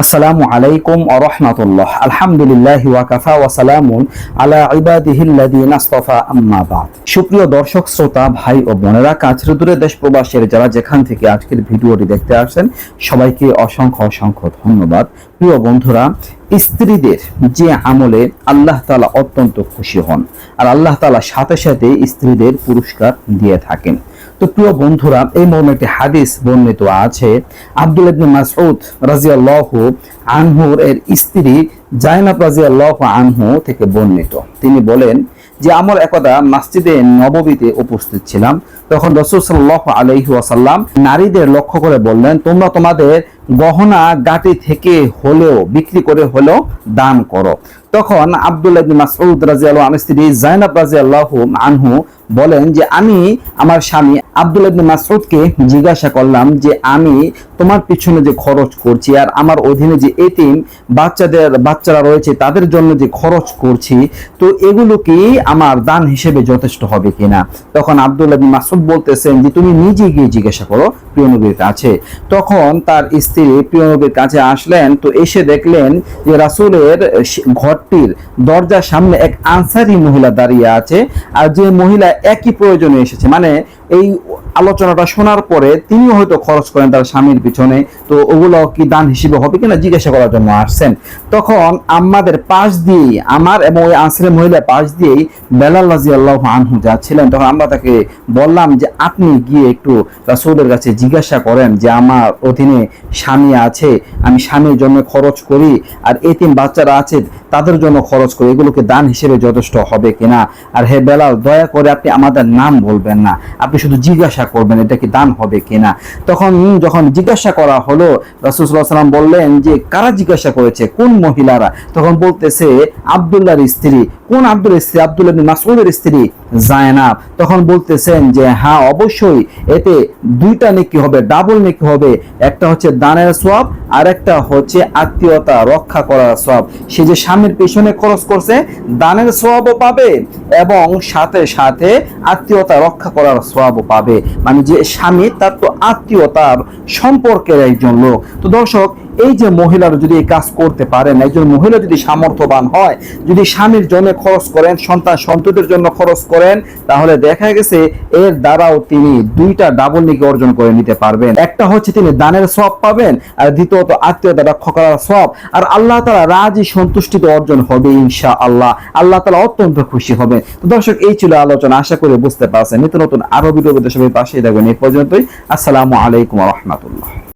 আসসালামু আলাইকুম ওয়া রাহমাতুল্লাহ। আলহামদুলিল্লাহ ওয়া কাফা ওয়া সালামুন আলা ইবাদিহিল্লাযিনা ইসতাফা আম্মা বাদ। সুপ্রিয় দর্শক, শ্রোতা, ভাই ও বোনেরা, কাছের দূরে দেশ প্রবাসের যারা যেখান থেকে আজকের ভিডিওটি দেখতে আসছেন, সবাইকে অসংখ্য অসংখ্য ধন্যবাদ। প্রিয় বন্ধুরা, স্ত্রীদের যে আমলে আল্লাহ তাআলা অত্যন্ত খুশি হন আর আল্লাহ তাআলা সাথে সাথে স্ত্রীদের পুরস্কার দিয়ে থাকেন। তো প্রিয় বন্ধুরা, এই মর্মে একটি হাদিস বর্ণিত আছে। আব্দুল ইবনে মাসউদ রাদিয়াল্লাহু আনহুর এর স্ত্রী জাইনাব রাদিয়াল্লাহু আনহু থেকে বর্ণিত। তিনি বলেন যে, আমার একদা মসজিদে নববীতে উপস্থিত ছিলাম। তখন রসুল সাল্লাহ আলহি ওয়াসাল্লাম নারীদের লক্ষ্য করে বললেন, তোমরা তোমাদের গহনা গাটি থেকে হলেও, বিক্রি করে হলেও দান করো। তখন আব্দুল্লাহ মাসউদ রাদিয়াল্লাহু আনহু, স্ত্রী জাইনাব রাদিয়াল্লাহু আনহু বলেন যে, আমি আমার স্বামী আব্দুল্লাহ মাসউদকে জিজ্ঞাসা করলাম যে, আমি তোমার পিছনে যে খরচ করছি আর আমার অধীনে যে এতিম বাচ্চাদের, বাচ্চারা রয়েছে তাদের জন্য যে খরচ করছি, তো এগুলো কি আমার দান হিসেবে যথেষ্ট হবে কিনা? তখন আব্দুল্লাহ মাসউদ বলতেছেন যে, তুমি নিজে গিয়ে জিজ্ঞাসা করো, প্রিয় নবীর কাছে। তখন তার প্রিয় নবীর কাছে আসলেন, তো এসে দেখলেন যে রাসুলের ঘরটির দরজার সামনে এক আনসারি মহিলা দাঁড়িয়ে আছে। আর যে মহিলা একই প্রয়োজনে এসেছে মানে এই আলোচনাটা শোনার পরে তিনিও হয়তো খরচ করেন তার স্বামীর পিছনে, তো ওগুলো কি দান হিসেবে হবে কিনা জিজ্ঞাসা করার জন্য আসছেন। তখন আমাদের পাশ দিয়ে আমার এবং ওই আনসারের মহিলা পাশ দিয়েই বেলাল রাজি আল্লাহ আনহু যাচ্ছিলেন তখন আমরা তাকে বললাম যে, আপনি গিয়ে একটু রাসূলের কাছে জিজ্ঞাসা করেন যে, আমার অধীনে স্বামী আছে, আমি স্বামীর জন্য খরচ করি, আর এতিম বাচ্চারা আছে, তাদের জন্য খরচ করি, এগুলোকে দান হিসেবে যথেষ্ট হবে কিনা? আর হে বেলাল, দয়া করে আপনি আমাদের নাম বলবেন না। আপনি শুধু জিজ্ঞাসা করবেন, এটা কি দান হবে কিনা? তখন যখন জিজ্ঞাসা করা হলো রাসুল্লাহ সাল্লাম বললেন যে, কারা জিজ্ঞাসা করেছে? কোন মহিলারা? তখন বলতেছে, আবদুল্লাহর স্ত্রী। কোন আব্দুল স্ত্রী? আব্দুল মাসুদের স্ত্রী, জায়নাব। তখন বলতেছেন যে হ্যাঁ অবশ্যই, এতে দুইটা নেকি হবে, ডাবল নেকি হবে। একটা হচ্ছে দানের সব আর একটা হচ্ছে আত্মীয়তা রক্ষা করার সব। সে যে স্বামীর পেছনে খরচ করছে, দানের সবও পাবে এবং সাথে সাথে আত্মীয়তা রক্ষা করার সবও পাবে। মানে যে স্বামী, তার তো আত্মীয়তার সম্পর্কের একজন লোক। তো দর্শক এই যে মহিলারা যদি এই কাজ করতে পারেন, একজন মহিলা যদি সামর্থ্যবান হয়, যদি স্বামীর জন্য খরচ করেন, সন্তান সন্ততির জন্য খরচ করেন, তাহলে দেখা গেছে এর দ্বারাও তিনি দুইটা ডাবল নিকে অর্জন করে নিতে পারবেন। একটা হচ্ছে তিনি দানের সব পাবেন, আর দ্বিতীয়ত আত্মীয়তা রক্ষা করার সব আর আল্লাহ তালা রাজি সন্তুষ্টিত অর্জন হবে ইনশা আল্লাহ আল্লাহ তালা অত্যন্ত খুশি হবে তো দর্শক, এই ছিল আলোচনা, আশা করি বুঝতে পারছেন। নিত্য নতুন আরও ভিডিও সবাই পাশে থাকবেন এই পর্যন্তই। আসসালামু আলাইকুম রহমতুল্লাহ।